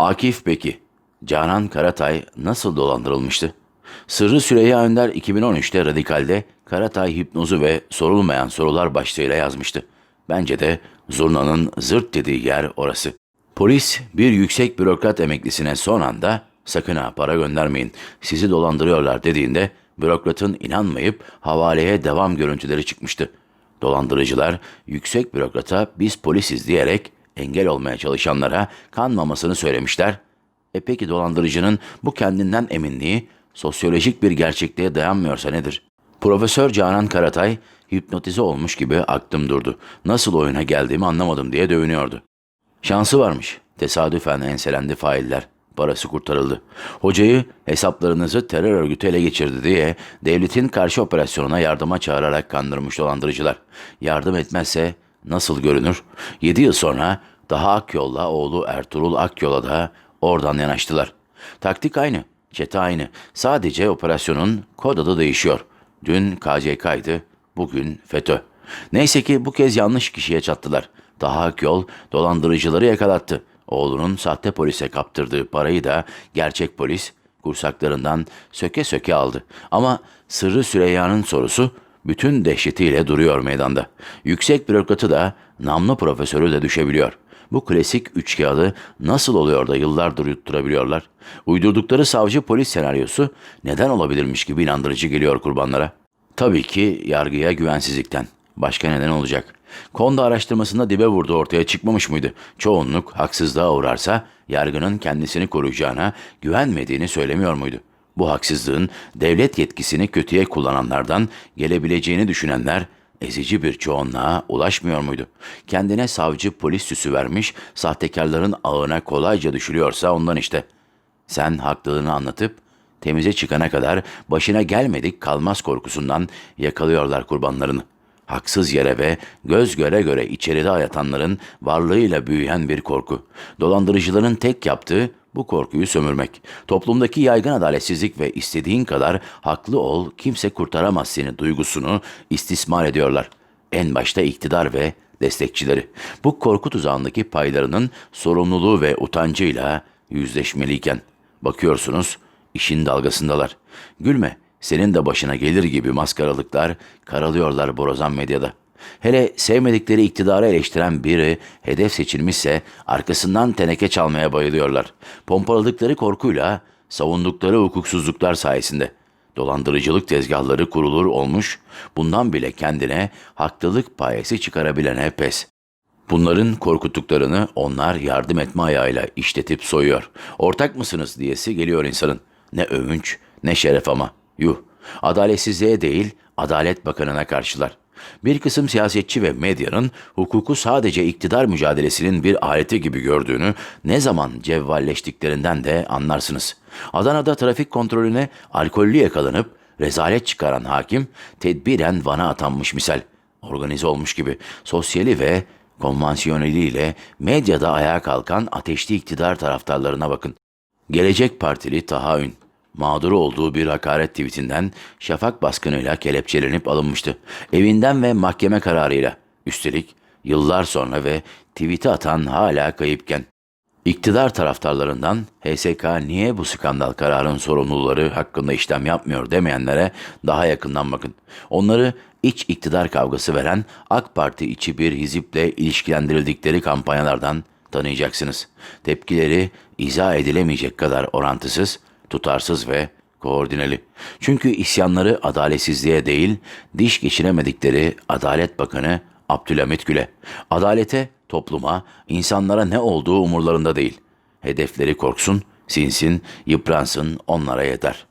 Akif Beki, Canan Karatay nasıl dolandırılmıştı? Sırrı Süreyya Önder 2013'te Radikal'de Karatay hipnozu ve sorulmayan sorular başlığıyla yazmıştı. Bence de zurnanın zırt dediği yer orası. Polis bir yüksek bürokrat emeklisine son anda sakın ha para göndermeyin sizi dolandırıyorlar dediğinde bürokratın inanmayıp havaleye devam görüntüleri çıkmıştı. Dolandırıcılar yüksek bürokrata biz polisiz diyerek engel olmaya çalışanlara kanmamasını söylemişler. E peki dolandırıcının bu kendinden eminliği sosyolojik bir gerçekliğe dayanmıyorsa nedir? Profesör Canan Karatay hipnotize olmuş gibi aklım durdu. Nasıl oyuna geldiğimi anlamadım diye dövünüyordu. Şansı varmış. Tesadüfen enselendi failler. Parası kurtarıldı. Hocayı hesaplarınızı terör örgütü ele geçirdi diye devletin karşı operasyonuna yardıma çağırarak kandırmış dolandırıcılar. Yardım etmezse nasıl görünür? 7 yıl sonra daha Akyol'la oğlu Ertuğrul Akyol'a da oradan yanaştılar. Taktik aynı, çete aynı. Sadece operasyonun kod adı değişiyor. Dün KCK'ydı, bugün FETÖ. Neyse ki bu kez yanlış kişiye çattılar. Daha Akyol dolandırıcıları yakalattı. Oğlunun sahte polise kaptırdığı parayı da gerçek polis kursaklarından söke söke aldı. Ama Sırrı Süreyya'nın sorusu bütün dehşetiyle duruyor meydanda. Yüksek bürokratı da namlı profesörü de düşebiliyor. Bu klasik üç kağıdı nasıl oluyor da yıllardır yutturabiliyorlar? Uydurdukları savcı polis senaryosu neden olabilirmiş gibi inandırıcı geliyor kurbanlara. Tabii ki yargıya güvensizlikten. Başka neden olacak? Konda araştırmasında dibe vurdu ortaya çıkmamış mıydı? Çoğunluk haksızlığa uğrarsa yargının kendisini koruyacağına güvenmediğini söylemiyor muydu? Bu haksızlığın devlet yetkisini kötüye kullananlardan gelebileceğini düşünenler ezici bir çoğunluğa ulaşmıyor muydu? Kendine savcı polis süsü vermiş sahtekarların ağına kolayca düşülüyorsa ondan işte. Sen haklılığını anlatıp temize çıkana kadar başına gelmedik kalmaz korkusundan yakalıyorlar kurbanlarını. Haksız yere ve göz göre göre içeride hayatanların varlığıyla büyüyen bir korku. Dolandırıcıların tek yaptığı bu korkuyu sömürmek. Toplumdaki yaygın adaletsizlik ve istediğin kadar haklı ol, kimse kurtaramaz seni duygusunu istismar ediyorlar. En başta iktidar ve destekçileri. Bu korku tuzağındaki paylarının sorumluluğu ve utancıyla yüzleşmeliyken bakıyorsunuz işin dalgasındalar. Gülme, senin de başına gelir gibi maskaralıklar karalıyorlar borazan medyada. Hele sevmedikleri iktidarı eleştiren biri hedef seçilmişse arkasından teneke çalmaya bayılıyorlar. Pompaladıkları korkuyla savundukları hukuksuzluklar sayesinde. Dolandırıcılık tezgahları kurulur olmuş, bundan bile kendine haklılık payesi çıkarabilene pes. Bunların korkuttuklarını onlar yardım etme ayağıyla işletip soyuyor. Ortak mısınız diyesi geliyor insanın. Ne övünç ne şeref ama. Yuh. Adaletsizliğe değil, Adalet Bakanı'na karşılar. Bir kısım siyasetçi ve medyanın hukuku sadece iktidar mücadelesinin bir aleti gibi gördüğünü ne zaman cevvalleştiklerinden de anlarsınız. Adana'da trafik kontrolüne alkollü yakalanıp rezalet çıkaran hakim tedbiren Van'a atanmış misal. Organize olmuş gibi sosyali ve konvansiyoneliyle medyada ayağa kalkan ateşli iktidar taraftarlarına bakın. Gelecek Partili Taha Ün, mağduru olduğu bir hakaret tweetinden şafak baskınıyla kelepçelenip alınmıştı. Evinden ve mahkeme kararıyla. Üstelik yıllar sonra ve tweet'i atan hala kayıpken. İktidar taraftarlarından HSK niye bu skandal kararın sorumluları hakkında işlem yapmıyor demeyenlere daha yakından bakın. Onları iç iktidar kavgası veren AK Parti içi bir hiziple ilişkilendirildikleri kampanyalardan tanıyacaksınız. Tepkileri izah edilemeyecek kadar orantısız, tutarsız ve koordineli. Çünkü isyanları adaletsizliğe değil, diş geçiremedikleri Adalet Bakanı Abdülhamit Gül'e. Adalete, topluma, insanlara ne olduğu umurlarında değil. Hedefleri korksun, sinsin, yıpransın onlara yeter.